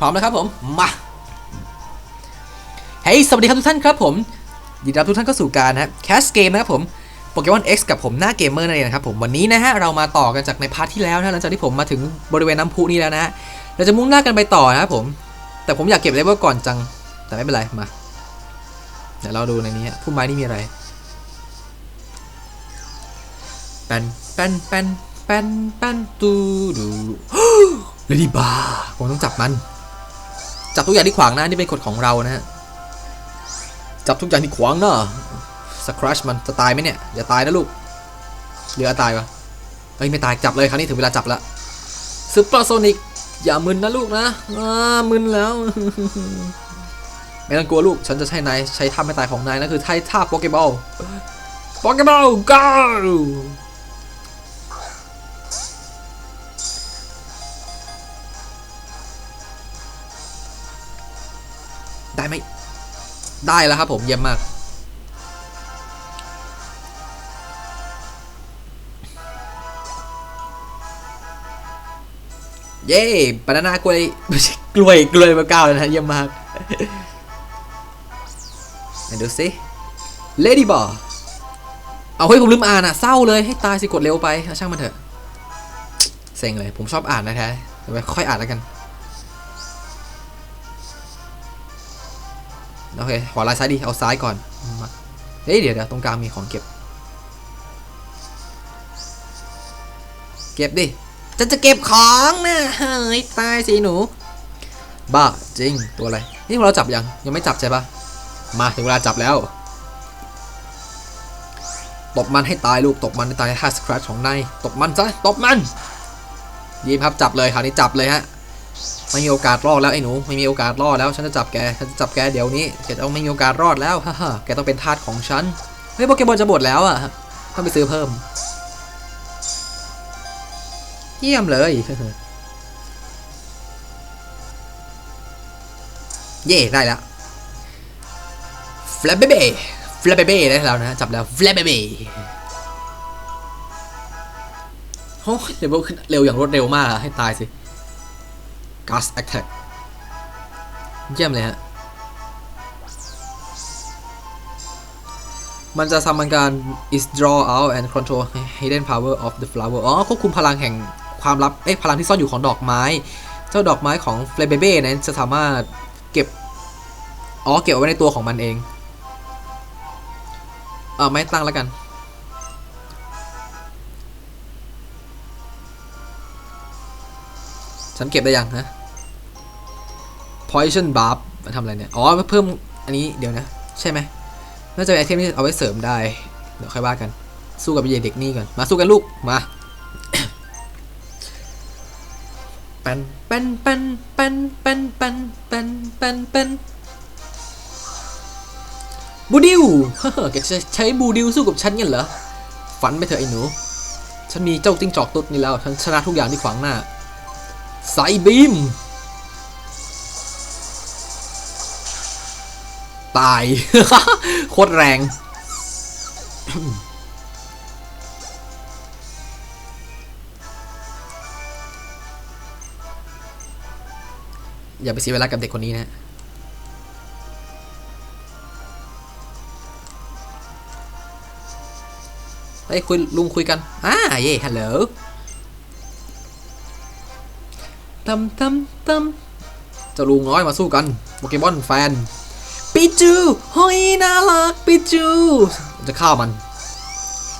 พร้อมนะครับผม มาเฮ้ยสวัสดีครับทุกท่านครับผม ยินดีต้อนรับทุกท่านเข้าสู่การนะแคสเกมนะครับผมโปเกมอน X กับผมหน้าเกมเมอร์นั่นเองนะครับผมวันนี้นะฮะเรามาต่อกันจากในพาร์ทที่แล้วนะหลังจากที่ผมมาถึงบริเวณน้ำพุนี่แล้วนะฮะเราจะมุ่งหน้ากันไปต่อนะครับผม แต่ผมอยากเก็บเลเวลก่อนจัง แต่ไม่เป็นไรมาเดี๋ยวเราดูในนี้ฮะพุ่มไม้นี่มีอะไรแปนแปนแปนแปนแปนตูดูเลดี้บาร์ผมต้องจับมัน จับทุกอย่างที่ขวางหน้านี่เป็นกฎของเรานะฮะจับทุกอย่างที่ขวางหน้าสครัชมันจะตายไหมเนี่ยอย่าตายนะลูกเหลือตายวะเฮ้ยไม่ตายจับเลยคราวนี้ถึงเวลาจับละซูเปอร์โซนิกอย่ามึนนะลูกนะอ่ามึนแล้วไม่ต้องกลัวลูก ฉันจะใช้นายใช้ท่าไม่ตายของนายนั่นคือใช้ท่าโปเกบอลโปเกบอล go ได้แล้วครับผมเยี่ยมมาก เย้บานาน่ากล้วยไม่ใช่กล้วยกล้วยมาเก้าเลยนะเยี่ยมมากไหนดูสิเลดี้บอเอาเฮ้ยผมลืมอ่านอะเศร้าเลยให้ตายสิกดเร็วไปช่างมันเถอะเซ็งเลยผมชอบอ่านนะแท้แต่ไปค่อยอ่านแล้วกัน โอเคขอลายซ้ายดีเอาซ้ายก่อนมาเฮ้ยเดี๋ยวเดี๋ยวตรงกลางมีของเก็บ เก็บดิจะจะเก็บของนะเฮ้ยตายสิหนู บ้าจริงตัวอะไร นี่เราจับยังยังไม่จับใช่ปะมาถึงเวลาจับแล้วตบมันให้ตายลูกตบมันให้ตายท่าสครัชของนายตบมันซะตบมันยีบครับจับเลยคราวนี้จับเลยฮะ ไม่มีโอกาสรอดแล้วไอ้หนูไม่มีโอกาสรอดแล้วฉันจะจับแกฉันจะจับแกเดี๋ยวนี้แกต้องไม่มีโอกาสรอดแล้วฮ่าฮ่าแกต้องเป็นทาสของฉันเฮ้ยโปเกมอนจะหมดแล้วอะต้องไปซื้อเพิ่ม เยี่ยมเลยเย่ได้แล้วฟลาเบเบ้ฟลาเบเบ้ได้แล้วนะจับแล้วฟลาเบเบ้โอ้เร็วขึ้นเร็วอย่างรวดเร็วมากอะให้ตายสิ Gas Attack เยี่ยมเลยฮะ มันจะทำการ is draw out and control hidden power of the flower อ๋อ ควบคุมพลังแห่งความลับ เอ้ย พลังที่ซ่อนอยู่ของดอกไม้ เจ้าดอกไม้ของเฟลเบเบ้นั้นจะสามารถเก็บ อ๋อ เก็บไว้ในตัวของมันเอง เออไม่ตั้งแล้วกันฉันเก็บได้ยังฮะ poison barb มาทำอะไรเนี่ย อ๋อเพิ่มอันนี้เดี๋ยวนะ ใช่ไหมน่าจะเป็นไอเทมที่เอาไว้เสริมได้ เดี๋ยวค่อยว่ากัน สู้กับไอเด็กนี่ก่อน มาสู้กันลูก มาปันปันปันปันปันปันปันปันปันบูดิวแกจะใช้บูดิวสู้กับฉันงั้นเหรอ ฝันไปเถอะไอ้หนู ฉันมีเจ้าจิ้งจอกตุ๊ดนี่แล้ว ฉันชนะทุกอย่างที่ขวางหน้าไซบีม ตาย โคตรแรง อย่าไปเสียเวลากับเด็กคนนี้นะเฮ้ยคุยลุงคุยกันอ่าเย่ฮัลโหลตำตำตำเจ้าลุงน้อยมาสู้กันโปเกมอนแฟน ปิจูเฮ้ยน่ารักปิจูจะฆ่ามัน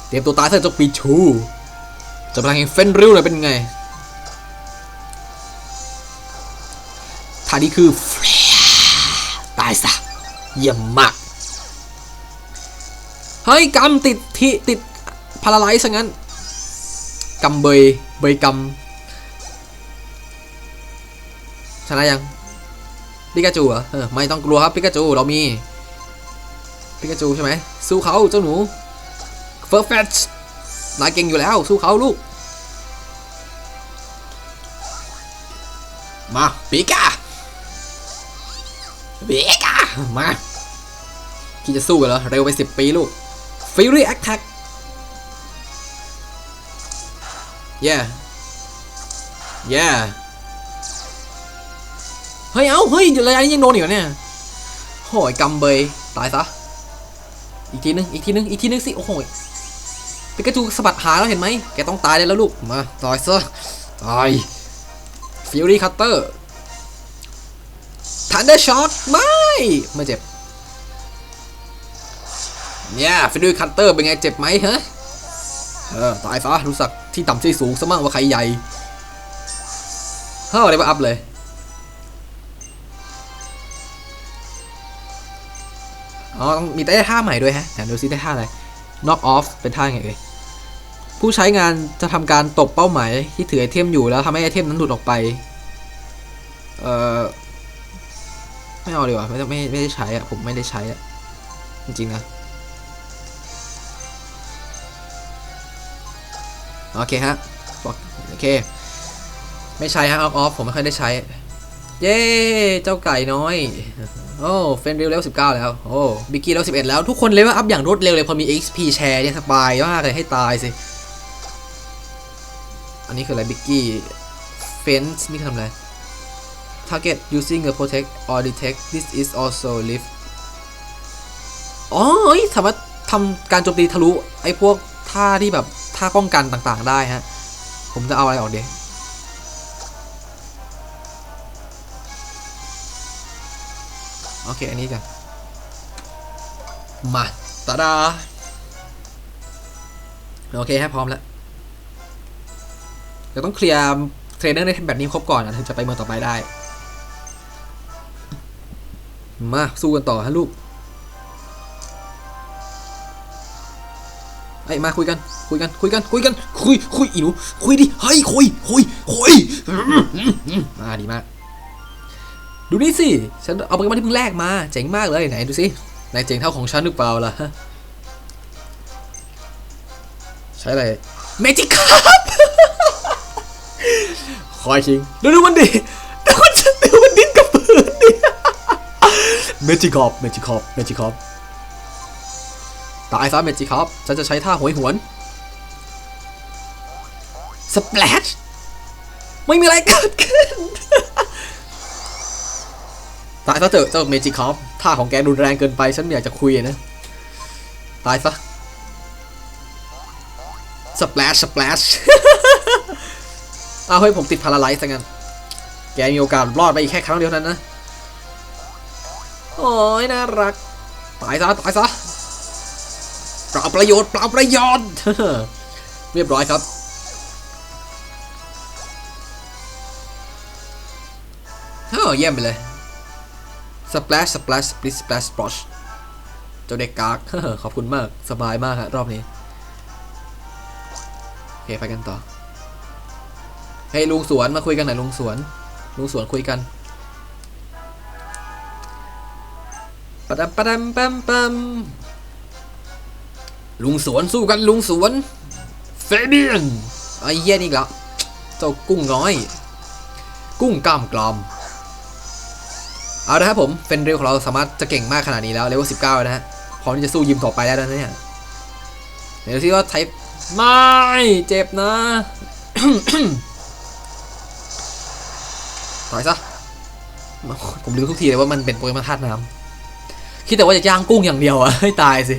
เตรียมตัวตายเถอะเจ้าปิจูจะพลังแห่งเฟนริวเลยเป็นไงท่านี้คือตายซะเยี่ยมมาก เฮ้ยกำติดที่ติดพาราไลซ์ซะงั้นกำเบยเบยกำชนะยัง ปิกาจูเหรอเออไม่ต้องกลัวครับปิกาจูเรามีปิกาจูใช่ไหมสู้เขาเจ้าหนูเฟิร์ฟแฟชนายเก่งอยู่แล้ว สู้เขาลูก มาปิกาปิกามาคิดจะสู้กันเหรอ เร็วไปสิบปีลูกฟิวรี่แอคแท็กเย่เย่ เฮ้ย เอ้า เฮ้ยระยะนี้ยังโดนอีกเหรอเนี่ยโอ้ยกำเบย ตายซะ อีกทีนึง อีกทีนึง อีกทีนึงสิ โอ้โหปิกาจูสะบัดหางแล้วเห็นไหม แกต้องตายได้แล้วลูก มาตายซะ ตายฟิวรี่คัตเตอร์ทันเดอร์ช็อตไม่ ไม่เจ็บ เนี่ยฟิวรี่คัตเตอร์เป็นไงเจ็บไหมฮะ เออ ตายซะรู้สักที่ต่ำที่สูงซะมั่งว่าใครใหญ่เฮ้ยอะไรมาอัพเลย อ๋อต้องมีได้ท่าใหม่ด้วยฮะไหนดูซิได้ท่าอะไร knock off เป็นท่าไงเอ่ยผู้ใช้งานจะทำการตบเป้าหมายที่ถือไอเทมอยู่แล้วทำให้ไอเทมนั้นหลุดออกไป เอ่อ ไม่เอาดีกว่า ไม่ไม่ไม่ได้ใช้อะผมไม่ได้ใช้อะจริงๆนะโอเคฮะโอเค ไม่ใช้ฮะออฟผมไม่ค่อยได้ใช้ เย้ เจ้าไก่น้อย โอ้เฟนริลเลเวล19แล้ว โอ้บิกกี้เลเวล11แล้ว ทุกคนเลเวลอัพอย่างรวดเร็วเลย พอมี XP แชร์เนี่ยสบายมากเลยให้ตายสิ อันนี้คืออะไรบิกกี้เฟนส์นี่ทำอะไร target using the protect or detect this is also lift อ๋อสามารถทำการโจมตีทะลุ ไอ้พวกท่าที่แบบท่าป้องกันต่างๆได้ฮะ ผมจะเอาอะไรออกเดีย โอเค อันนี้กัน มาตาดา โอเคฮะพร้อมแล้วเดี๋ยวต้องเคลียร์เทรนเนอร์ในแบบนี้ครบก่อนนะถึงจะไปเมืองต่อไปได้ มา สู้กันต่อฮะลูกไอ้มาคุยกันคุยกันคุยกันคุยกันคุยคุยอีหนูคุยดิเฮ้ยคุยคุยคุยมาดีมาก ดูนี่สิ ฉันเอาโปเกมอนที่เพิ่งแลกมา เจ๋งมากเลยไหนดูสินายเจ๋งเท่าของฉันหรือเปล่าล่ะใช้อะไรเมจิครับคอยคิงดูดูมันดิดูมันดูมันดิ้นกับพื้นดิเมจิคอปเมจิคอปเมจิคอปตายซะเมจิคอปฉันจะใช้ท่าหวยหวนสเปลชไม่มีอะไรเกิดขึ้น ตายซะเถอะเจ้าเมจิคอปท่าของแกรุนแรงเกินไปฉันไม่อยากจะคุยนะ ตายซะสเปลชสเปลชอ้าเฮ้ยผมติดพาราไลซ์ซะงั้น แกมีโอกาสรอดไปอีกแค่ครั้งเดียวนั้นนะ โอ้ยน่ารัก ตายซะตายซะเปล่าประโยชน์เปล่าประโยชน์ เรียบร้อยครับ เฮ้ยเยี่ยมไปเลย splash splash split splash splash เจ้าเด็กกากขอบคุณมาก สบายมากฮะรอบนี้ โอเค ไปกันต่อ เฮ้ยลุงสวนมาคุยกันหน่อยลุงสวน ลุงสวนคุยกันปะดัมปะดัมปัมปัมลุงสวนสู้กันลุงสวน เฟเบียนไอ้เหี้ยนี่อีกแล้วเจ้ากุ้งน้อย กุ้งกล้ามกลอม เอาละครับผมเฟนเรลของเราสามารถจะเก่งมากขนาดนี้แล้วเลเวล19นะฮะพร้อมที่จะสู้ยิมต่อไปได้แล้วนะเนี่ยเดี๋ยวที่ว่าไทป์ไม่เจ็บนะตายซะผมลืมทุกทีเลยว่ามันเป็นโปเกมอนธาตุน้ำคิดแต่ว่าจะย่างกุ้งอย่างเดียวอะให้ตายสิ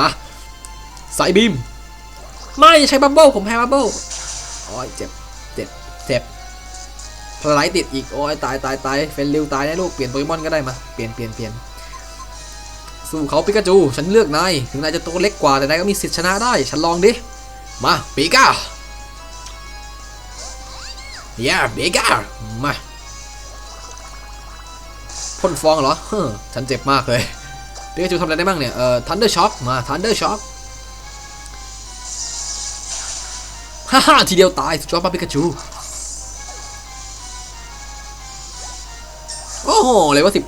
มาสายบีม ไม่ใช้บับเบิ้ลผมแพ้บับเบิ้ลโอ้ยเจ็บ เจ็บ เจ็บ พลายติดอีก โอ้ยตายตายตายเฟนริวตายแน่ลูก เปลี่ยนโปเกมอนก็ได้มา เปลี่ยนเปลี่ยนเปลี่ยนสู้เขาปิกาจู ฉันเลือกนาย ถึงนายจะตัวเล็กกว่า แต่นายก็มีสิทธิ์ชนะได้ ฉันลองดิ มาปิกา yeah ปิกามาพ่นฟองเหรอเฮ้อฉันเจ็บมากเลยปิกาจูทำอะไรได้บ้างเนี่ย เอ่อ ทันเดอร์ช็อค มา ทันเดอร์ช็อค ฮ่าฮ่าทีเดียวตายสุดยอดป่ะปิกาจู เลยว่าสิบ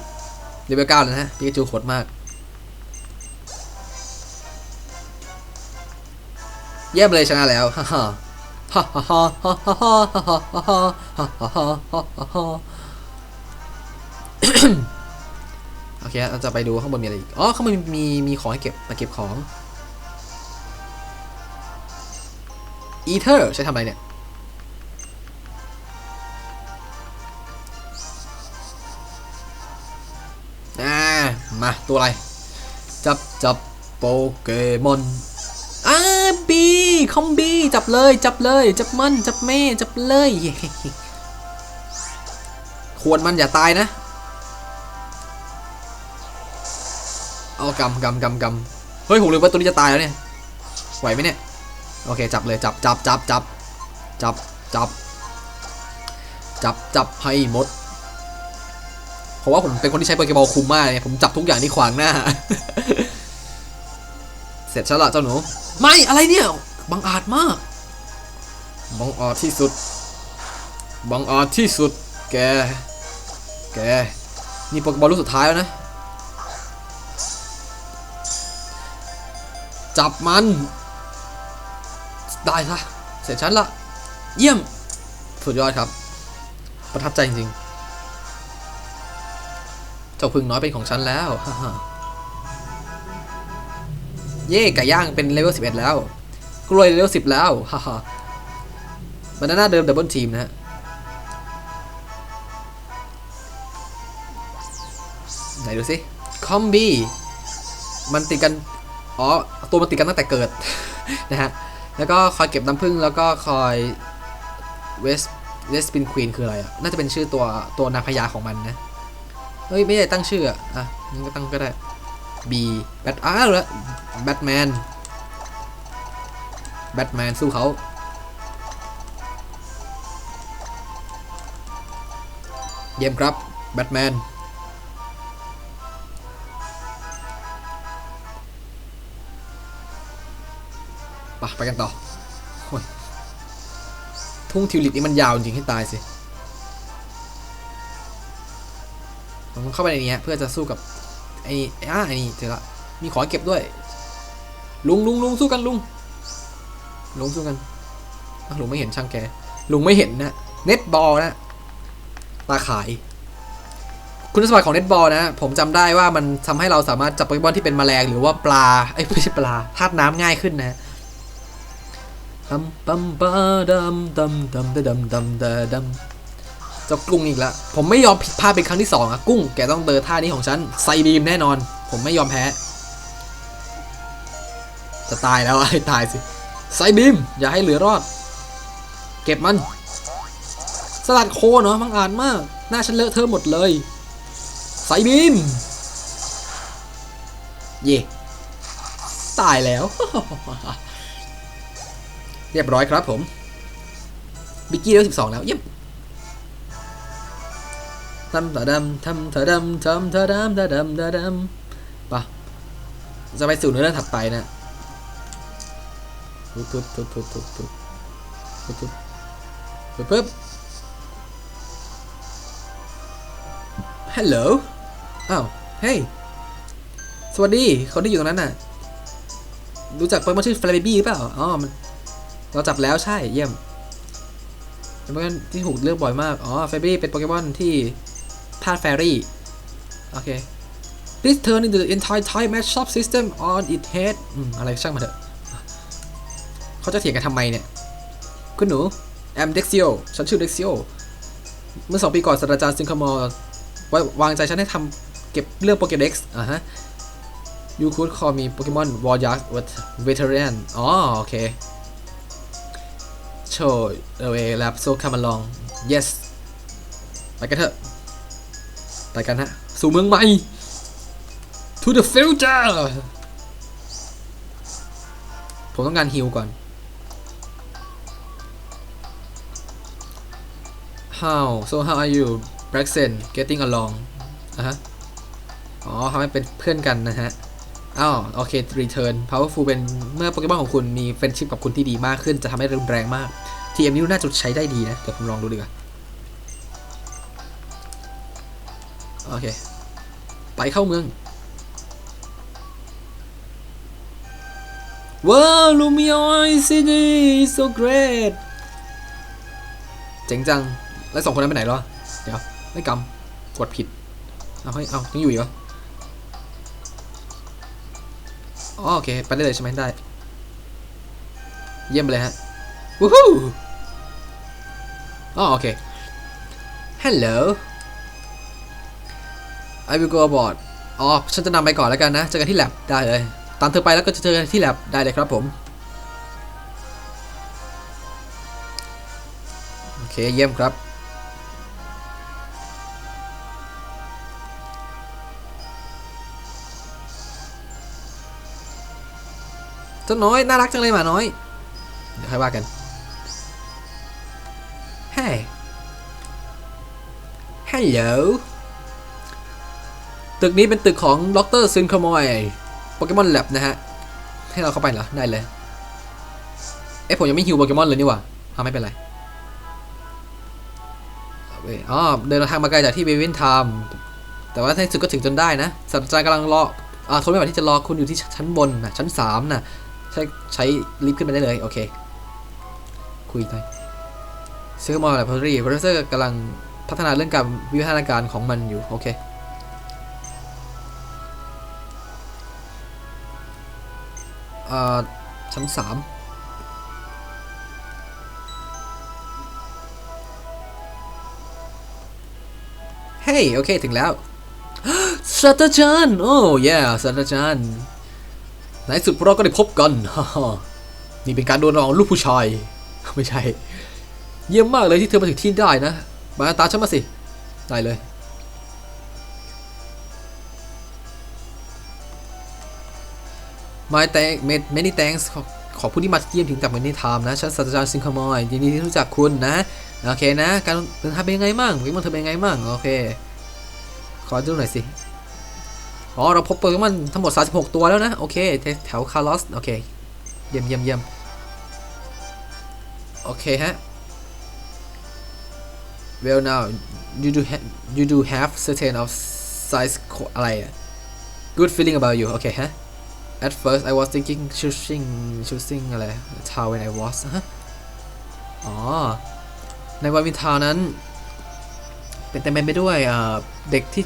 เลเวลเก้าแล้วนะฮะปิกาจูโคตรมาก เยี่ยมเลยชนะแล้วฮ่าฮ่าฮ่าฮ่าฮ่าฮ่าฮ่าฮ่าฮ่าฮ่าฮ่าฮ่าฮ่าฮ่าโอเคเราจะไปดูข้างบนมีอะไรอีก อ๋อ ข้างบนมีมีของให้เก็บมาเก็บของอีเทอร์ใช้ทำอะไรเนี่ย ตัวอะไร จับจับโปเกมอนอ่าบีคอมบีจับเลยจับเลยจับมันจับเม่จับเลย ควรมันอย่าตายนะ เอากำกำกำกำเฮ้ยผมลืมว่าตัวนี้จะตายแล้วเนี่ยไหวไหมเนี่ยโอเคจับเลยจับจับจับจับจับจับจับจับให้หมด เพราะว่าผมเป็นคนที่ใช้โปเกบอลคุมมากเลยผมจับทุกอย่างที่ขวางหน้า เสร็จแล้วล่ะเจ้าหนู ไม่อะไรเนี่ยบังอาจมากบังอาจที่สุดบังอาจที่สุด แก แก นี่โปเกบอลลูกสุดท้ายแล้วนะ จับมัน ได้ซะเสร็จฉันละ เยี่ยม สุดยอดครับ ประทับใจจริงๆ เจ้าพึ่งน้อยเป็นของฉันแล้วเย่ไก่ย่างเป็นเลเวล11 แล้ว กล้วยเลเวล10 แล้วฮ่าฮ่าบานาน่าเดิมดับเบิลทีมนะฮะไหนดูสิคอมบี้มันติดกัน อ๋อ ตัวมันติดกันตั้งแต่เกิด นะฮะ แล้วก็คอยเก็บน้ำผึ้งแล้วก็คอยเวสเวสปินควีนคืออะไรอะ น่าจะเป็นชื่อตัวตัวนางพญาของมันนะ เฮ้ย ไม่ได้ตั้งชื่อ อะอะงั้นก็ตั้งก็ได้ B แบทอ้าวแล้วแบทแมนแบทแมนสู้เขาเยี่ยมครับแบทแมนไปไปกันต่อทุ่งทิวลิปนี่มันยาวจริงให้ตายสิ ผมเข้าไปในนี้เพื่อจะสู้กับไอ้อ่าไอ้นี่เจอละมีขอเก็บด้วย ลุงลุงลุงสู้กันลุงลุงสู้กันลุงไม่เห็นช่างแก ลุงไม่เห็นนะเน็ตบอลนะตาขาย คุณสมบัติของเน็ตบอลนะ ผมจำได้ว่ามันทำให้เราสามารถจับโปเกมอนที่เป็นแมลงหรือว่าปลาไอ้ไม่ใช่ปลาธาตุน้ำง่ายขึ้นนะปัมปัมปะดัมดัมดัมดัมดัมดัมดัม เจ้ากุ้งอีกแล้วผมไม่ยอมผิดพลาดเป็นครั้งที่สองอะกุ้งแกต้องเดินท่านี้ของฉันไซบีมแน่นอน ผมไม่ยอมแพ้ จะตายแล้วไอ้ตายสิไซบีม อย่าให้เหลือรอด เก็บมัน สลัดโคเนาะมังอ่าจมาก หน้าฉันเลอะเทอะหมดเลยไซบีม เย่ตายแล้ว เรียบร้อยครับผม บิกกี้เลเวลสิบสองแล้ว เยี่ยม ทำตะดำทำตะดำทำตะดำตะดำตะดำปะจะไปสู่เรื่องถัดไปนะปึ๊บปึ๊บปึ๊บปึ๊บปึ๊บปึ๊บปึ๊บปึ๊บปึ๊บปึ๊บฮัลโหลอ้าวเฮ้ยสวัสดีคนที่อยู่ตรงนั้นน่ะ รู้จักโปเกมอนชื่อฟลาเบบี้หรือเปล่าอ๋อมันเราจับแล้วใช่เยี่ยมเป็นโปเกมอนที่ถูกเลือกบ่อยมาก อ๋อเฟบี้เป็นโปเกมอนที่ ธาตุแฟรี่โอเค this turn into the entire time matchup system on its head อืมอะไรช่างมาเถอะเขาจะเถียงกันทำไมเนี่ย คุณหนู I'm Dexio ฉันชื่อ Dexio เมื่อสองปีก่อนศาสตราจารย์ซิงคามอร์วางใจฉันให้ทำเก็บเรื่องโปเกเด็กซ์อ่าฮะยูคูดคอมีโปเกมอนวอลยักษ์เวเทเรียนอ๋อ โอเค โชว์เอเวลับโซคามาลอง yes ไปกันเถอะ ไปกันฮะ สู่เมืองใหม่ to the future ผมต้องการฮิลก่อน how so how are you Braxton getting along อะฮะ อ๋อทำให้เป็นเพื่อนกันนะฮะ อ้าว โอเค return powerful เป็นเมื่อโปเกมอนของคุณมีเฟรนชิพกับคุณที่ดีมากขึ้นจะทำให้รุนแรงมาก TM นี้น่าจะใช้ได้ดีนะ เดี๋ยวผมลองดูดีกว่า โอเค ไปเข้าเมือง ว้าวลูมิออซิตี้ so great เจ๋งจัง แล้วสองคนนั้นไปไหนแล้วอเดี๋ยว ไม่กำ กดผิด เอาให้เอายังอยู่อีกเหรออ๋อโอเค ไปได้เลยใช่ไหมได้ เยี่ยมไปเลยฮะวู้ฮู้อ๋อโอเค Hello I will go aboard อ๋อ ฉันจะนำไปก่อนแล้วกันนะ เจอกันที่แลบได้เลย ตามเธอไปแล้วก็จะเจอกันที่แลบได้เลยครับผม โอเค เยี่ยมครับ เจ้าน้อย น่ารักจังเลยหมาน้อย เดี๋ยวค่อยว่ากัน Hey Hello ตึกนี้เป็นตึกของดรซึนคามอยโปเกมอนแลบนะฮะ ให้เราเข้าไปเหรอ ได้เลย เอ๊ะผมยังไม่ฮิวโปเกมอนเลยนี่หว่าทำไม่เป็นไรอ๋อเดินทางมาไกลจากที่เววินไทม์แต่ว่าในที่สุดก็ถึงจนได้นะศาสตราจารย์กำลังรออ่าทนไม่ไหวที่จะรอคุณอยู่ที่ชั้นบนนะชั้นสามนะใช้ใช้ลิฟต์ขึ้นไปได้เลย โอเค คุยได้ซื้อมาแลบพอรี่โปรเฟสเซอร์กำลังพัฒนาเรื่องการวิวัฒนาการของมันอยู่ โอเค อ่อชั้นสามเฮ้ยโอเค ถึงแล้วศาสตราจารย์โอ้ย yeah ศาสตราจารย์ในสุดพวกเราก็ได้พบกันนี่เป็นการโดนรองลูกผู้ชาย ไม่ใช่ เยี่ยมมากเลยที่เธอมาถึงที่ได้นะ มาตามฉันมาสิ ได้เลย My thank many thanks ขอขอบผู้ที่มาเยี่ยมถึงกับเมนี่ไทม์นะ ฉันศาสตราจารย์ซิงคามอยยินดีที่รู้จักคุณนะ โอเคนะ การเดินทางเป็นยังไงมั่งโปเกมอนเธอเป็นยังไงมั่งโอเค ขอดูหน่อยสิ อ๋อ เราพบโปเกมอนทั้งหมด 36 ตัวแล้วนะ โอเค แถวคาร์ลอส โอเค เยี่ยมเยี่ยมเยี่ยมโอเคฮะ well now you do have you do have certain of size อะไร good feeling about you โอเคฮะ at first I was thinking choosing choosing อะไร town when I was ฮะอ๋อ ในวันวินทาวนั้น เป็นเต็มไปด้วยเด็กที่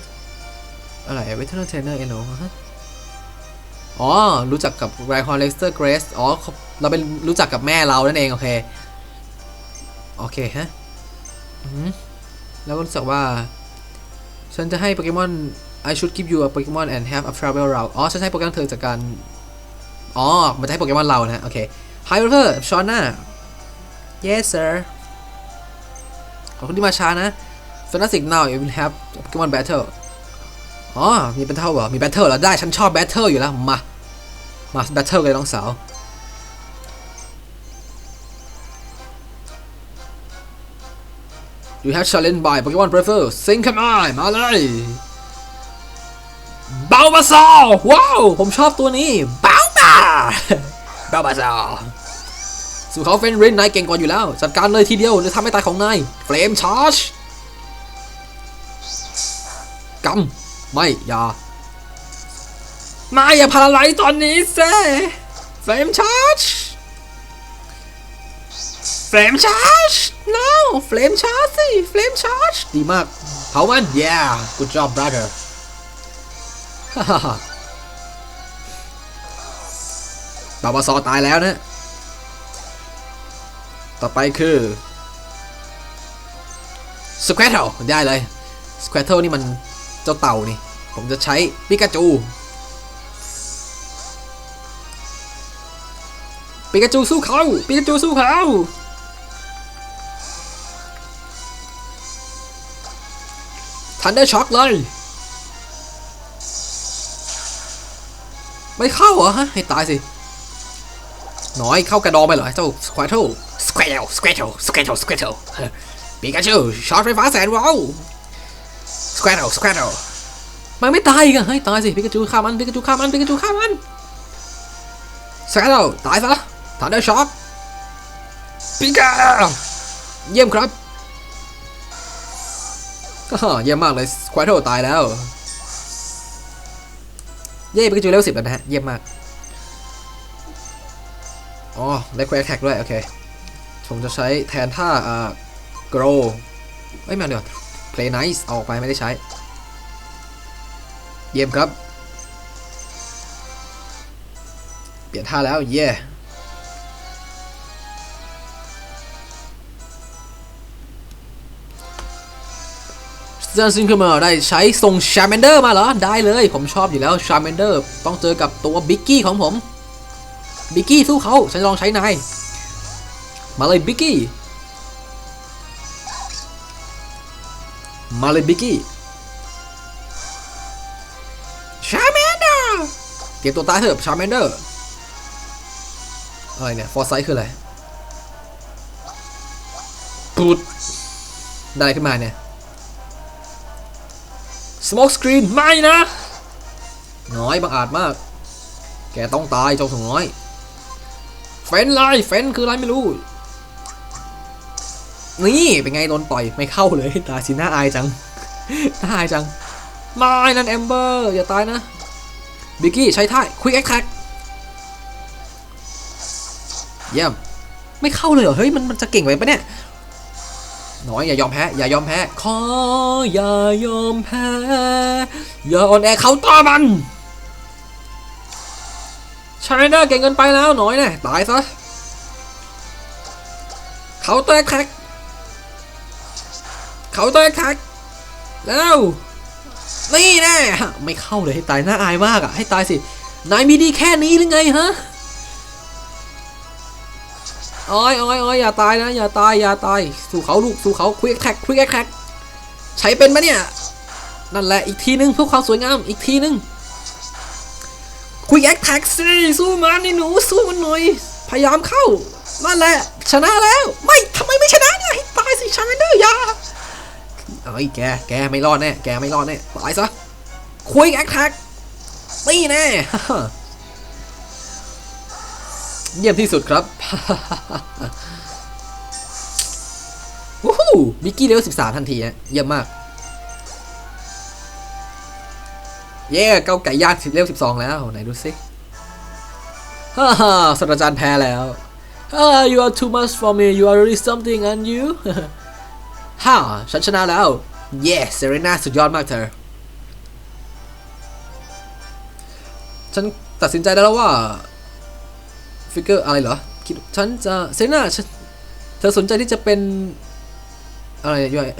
อะไร veteran trainer เอโลฮะอ๋อ รู้จักกับไรคอนเลสเตอร์เกรสอ๋อ เราเป็นรู้จักกับแม่เรานั่นเอง โอเค โอเค ฮะแล้วก็รู้สึกว่า ฉันจะให้โปเกมอน I should give you a Pokemon and have a travel route อ๋อฉันจะให้โปเกมอนเธอจากการ อ๋อ มันจะให้โปเกมอนเรานะ โอเค Hi River ชอนน่า Yes sir ขอบคุณที่มาช้านะ Fantastic now you will have a Pokemon battle อ๋อ มี battle เหรอ มี battle เหรอได้ ฉันชอบ battle อยู่แล้ว มา มา battle กันเลยน้องสาว You have challenge by Pokemon Prefer Sing come on มาเลย บาบาซอว้าว ผมชอบตัวนี้บาบาบาบาซอสู่เขาเฟนรินนายเก่งกว่าอยู่แล้ว จัดการเลยทีเดียวจะทำให้ตายของนายเฟรมชาร์จกำไม่อย่านาอย่าพาราไลตอนนี้เซ่เฟรมชาร์จเฟลมชาร์จ no เฟลมชาร์จสิเฟลมชาร์จดีมากเผามัน yeah good job brother ฮ่าฮ่าฮ่า บาบาซอตายแล้วนะ ต่อไปคือสแคว t เ e ได้เลยสแคว t เ e นี่มันเจ้าเต่านี่ ผมจะใช้ปิกาจูปิกาจูสู้เขาปิกาจูสู้เขาทันได้ช็อกเลย ไม่เข้าเหรอฮะ ให้ตายสิ น้อยเข้ากระดองไปเหรอเจ้าสควอต l สควอต l สควอต l สควอต l สควอต l ปิกาจูช็อตไฟฟ้าแสนว้าวสควอต l สควอต l มันไม่ตายอีกันให้ตายสิปิกาจูฆ่ามันปิกาจูฆ่ามันปิกาจูฆ่ามันสควอต l ตายซะทันได้ช็อกปิกาเยี่ยมครับฮ่าเยี่ยมมากเลยควายโทตายแล้ว เย่ปิก็จูเลเวลสิบแล้วนะฮะ เยี่ยมมาก อ๋อได้ควายแท็กด้วย โอเคผมจะใช้แทนท่าอ่า grow เอ้ยแมาเดี๋ยว play nice อออกไปไม่ได้ใช้ เยี่ยมครับ เปลี่ยนท่าแล้ว เย่ เจนซินขึ้นมาได้ใช้ส่งชาร์แมนเดอร์มาเหรอ ได้เลยผมชอบอยู่แล้วชาร์แมนเดอร์ต้องเจอกับตัวบิกกี้ของผมบิกกี้สู้เขาฉันลองใช้นายมาเลยบิกกี้มาเลยบิกกี้ชาร์แมนเดอร์เก็บตัวตายเถอะชาร์แมนเดอร์อะไรเนี่ยฟอร์ไซต์คืออะไรปูดได้ขึ้นมาเนี่ย smoke screen ไม่นะ น้อยบังอาจมาก แกต้องตายเจ้าถุงน้อย เฟนไลเฟนคืออะไรไม่รู้ นี่เป็นไงโดนต่อยไม่เข้าเลยตายสิน่าอายจัง น่าอายจัง ไม่นั่นแอมเบอร์อย่าตายนะ บิกกี้ใช้ท่าควิกแอคแท็กเยี่ยม ไม่เข้าเลยเหรอ เฮ้ยมันมันจะเก่งไปปะเนี่ย น้อยอย่ายอมแพ้อย่ายอมแพ้ขออย่ายอมแพ้อย่าอ่อนแอเขาต่อมันชาเนอร์เก่งเกินไปแล้วหน่อยแน่ตายซะเขาแตกแท็กเขาแตกแท็กแล้วนี่แน่ไม่เข้าเลยให้ตายน่าอายมากอะให้ตายสินายมีดีแค่นี้หรือไงฮะ อ้อยอ้อยอ้อยอย่าตายนะ อย่าตาย อย่าตาย สู่เขาลูก สู่เขาควิกแท็กควิกแท็กใช้เป็นปะเนี่ย นั่นแหละ อีกทีนึงเพื่อความสวยงาม อีกทีนึงควิกแท็กสิสู้มันนี่หนู สู้มันหน่อย พยายามเข้า นั่นแหละ ชนะแล้ว ไม่ทำไมไม่ชนะเนี่ยตายสิชาร์เดอร์อย่าเอ้ยแก แกไม่รอดแน่ แกไม่รอดแน่ ตายซะควิกแอคแท็กตีแน่ เยี่ยมที่สุดครับวู้ฮู้บิกกี้เลเวล13 ทันทีฮะเยี่ยมมาก เย้เก้าไก่ย่างเลเวล12 แล้ว ไหนดูสิฮ่าฮ่าศาสตราจารย์แพ้แล้วฮ่า you are too much for me you are really something and you ฮ่าฉันชนะแล้วเย้เซเรนาสุดยอดมากเธอ ฉันตัดสินใจได้แล้วว่า ฟิกเกอร์อะไรเหรอคิดฉันจะเซเรนาเธอสนใจที่จะเป็นอะไรอยู่อย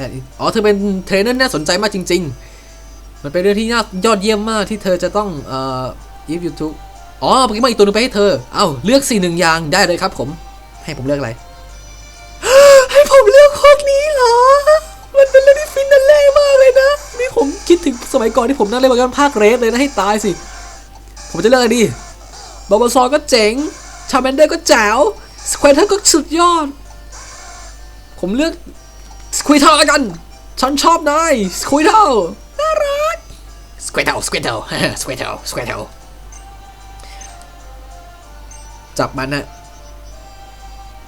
อ๋อเธอเป็นเทรนเนอร์น่าสนใจมากจริง ๆ มันเป็นเรื่องที่น่ายอดเยี่ยมมากที่เธอจะต้องเอ่อยิบยูทูบอ๋อโปเกมอนอีกตัวนึงไปให้เธอ เอ้าเลือกสี่หนึ่งอย่างได้เลยครับผม ให้ผมเลือกอะไร ให้ผมเลือกพวกนี้เหรอ มันเป็นเรื่องที่ฟินนันเล่มากเลยนะ นี่ผมคิดถึงสมัยก่อนที่ผมนั่งเล่นโปเกมอนภาคเรสเลยนะให้ตายสิ ผมจะเลือกอะไรดีบาบาซอก็เจ๋ง ชาแมนเดอร์ก็แจ๋วสควอเทอร์ก็สุดยอด ผมเลือกสควิเทอร์แล้วกัน ฉันชอบนายสควิเทอร์น่ารักสควิเทอร์สควิเทอร์สควิเทอร์สควิเทอร์จับมันนะ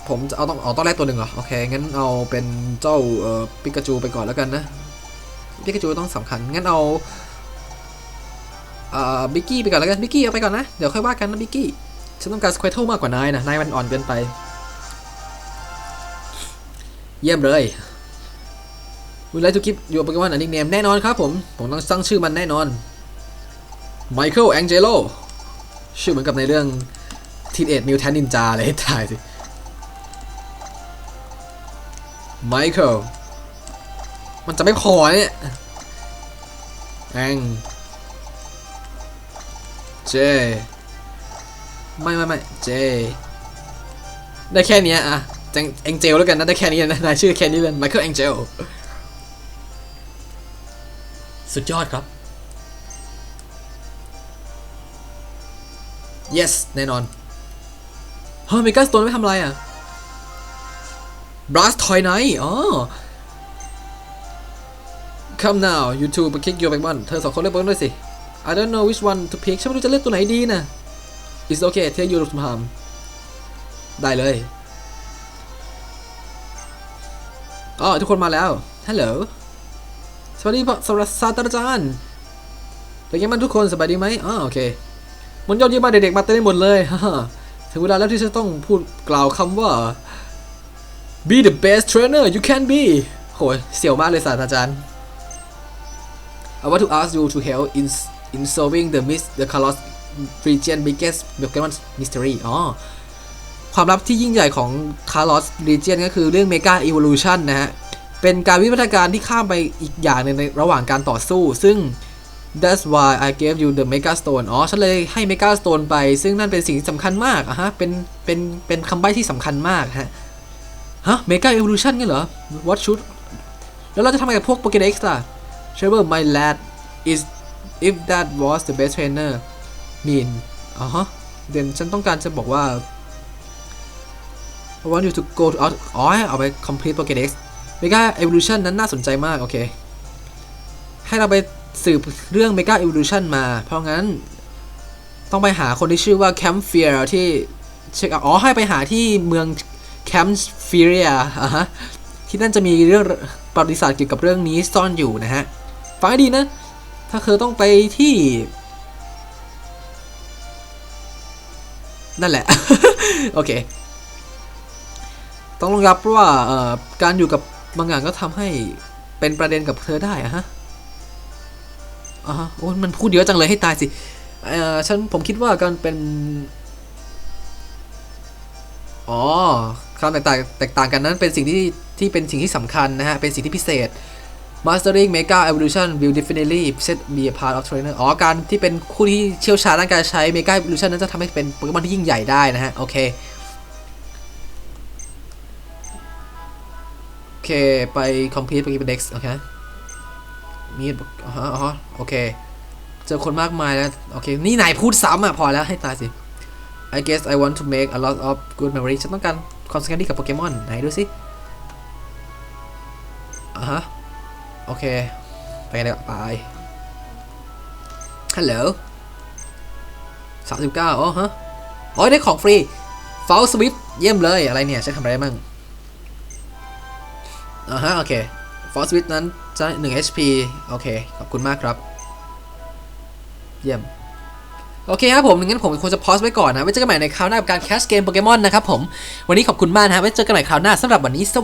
ผมจะเอาต้องเอาต้องแรกตัวหนึ่งเหรอ โอเค งั้นเอาเป็นเจ้าเอ่อปิกาจูไปก่อนแล้วกันนะปิกาจูต้องสำคัญ งั้นเอาเอ่อบิกกี้ไปก่อนแล้วกันบิกกี้เอาไปก่อนนะ เดี๋ยวค่อยว่ากันนะบิกกี้ ฉันต้องการสควอเทลมากกว่านายนะ นายมันอ่อนเกินไป เยี่ยมเลย วิลไลทูกิฟอยู่โปเกมอนอันนิกเนมแน่นอนครับผม ผมต้องตั้งชื่อมันแน่นอน ไมเคิลแองเจโล ชื่อเหมือนกับในเรื่องทีเอ็ดมิวแทนนินจาเลยตายสิ ไมเคิล มันจะไม่พอเนี่ยแองเจ ไม่ไม่ไม่เจ ได้แค่นี้อะแองแองเจลแล้วกันนะได้แค่นี้นะนายชื่อแค่นี้เลยไมเคิลแองเจลสุดยอดครับ yes แน่นอนเฮ้ยเมกาสโตนไม่ทำอะไรอะ Blast Toy Night อ๋อ Come now you two ไปคลิก your back one เธอสองคนเลือกบอร์ด้วยสิ I don't know which one to pick ฉันไม่รู้จะเลือกตัวไหนดีนะ It's okay take you to harm ได้เลยอ๋อทุกคนมาแล้ว ฮัลโหล สวัสดีพอสวัสดีศาสตราจารย์เป็นไงบ้างทุกคนสบายดีไหมอ๋อโอเค มันยอดเยี่ยมมากเด็กๆมาเต็มหมดเลยถึงเวลาแล้วที่จะต้องพูดกล่าวคำว่า be the best trainer you can be โหยเสียวมากเลยศาสตราจารย์ I want to ask you to help in in solving the mis the Kalos region biggest Pokemon mystery อ๋อความลับที่ยิ่งใหญ่ของ Kalos region ก็คือเรื่อง Mega Evolution นะฮะ เป็นการวิวัฒนาการที่ข้ามไปอีกอย่างหนึงในระหว่างการต่อสู้ ซึ่ง that's why I gave you the mega stone อ๋อ ฉันเลยให้ mega stone ไป ซึ่งนั่นเป็นสิ่งสำคัญมากอะฮะ เป็น เป็น เป็นคำใบ้ที่สำคัญมากฮะ ฮะ mega evolution กันเหรอ what should แล้วเราจะทำอะไรกับพวก Pokédex ล่ะ Trevor my lad is if that was the best trainer mean อ๋อฮะ then ฉันต้องการจะบอกว่า I want you to go to out อ๋อเอาไป complete Pokédex Mega Evolution นั้นน่าสนใจมาก โอเค ให้เราไปสืบเรื่อง Mega Evolution มา เพราะงั้น ต้องไปหาคนที่ชื่อว่า Camp Fear ที่เช็คอ๋อ ให้ไปหาที่เมือง Camp Fear อะฮะ ที่นั่นจะมีเรื่องประวัติศาสตร์เกี่ยวกับเรื่องนี้ซ่อนอยู่นะฮะ ฟังให้ดีนะ ถ้าเธอต้องไปที่ นั่นแหละ โอเค ต้องรับว่าการอยู่กับบางอย่างก็ทำให้เป็นประเด็นกับเธอได้อะฮะอะโอ้มันพูดเยอะจังเลยให้ตายสิเอ่อฉันผมคิดว่าการเป็น อ๋อความแตกต่างแตกต่างกันนั้นเป็นสิ่งที่ที่เป็นสิ่งที่สำคัญนะฮะ เป็นสิ่งที่พิเศษ Mastering Mega Evolution will definitely set be a part of trainer อ๋อ การที่เป็นผู้ที่เชี่ยวชาญด้านการใช้ Mega Evolution นั้นจะทำให้เป็นโปเกมอนที่ยิ่งใหญ่ได้นะฮะ โอเค โอเค ไป complete Pokemon Dex โอเค มีอ๋ออโอเค เจอคนมากมายแล้ว โอเค นี่นายพูดซ้ำอะ พอแล้วให้ตายสิ I guess I want to make a lot of good memories ฉันต้องการความสำคัญที่กับโปเกมอน ไหนดูสิอ่าฮะ โอเค ไปกันเลยไปฮัลโหลสามสิบเก้าอ๋อฮะอ๋อได้ของฟรีฟาวสวิฟเยี่ยมเลย อะไรเนี่ยใช้ทำอะไรได้มั่งอ่าฮะ โอเคฟาวสวิฟนั้นจะ1 HP โอเค ขอบคุณมากครับ เยี่ยม โอเคครับผมงั้นผมควรจะพอสไว้ก่อนนะ ไว้เจอกันใหม่ในคราวหน้ากับการแคสเกมโปเกมอนนะครับผม วันนี้ขอบคุณมากนะฮะไว้เจอกันใหม่คราวหน้าสำหรับวันนี้สวัสดี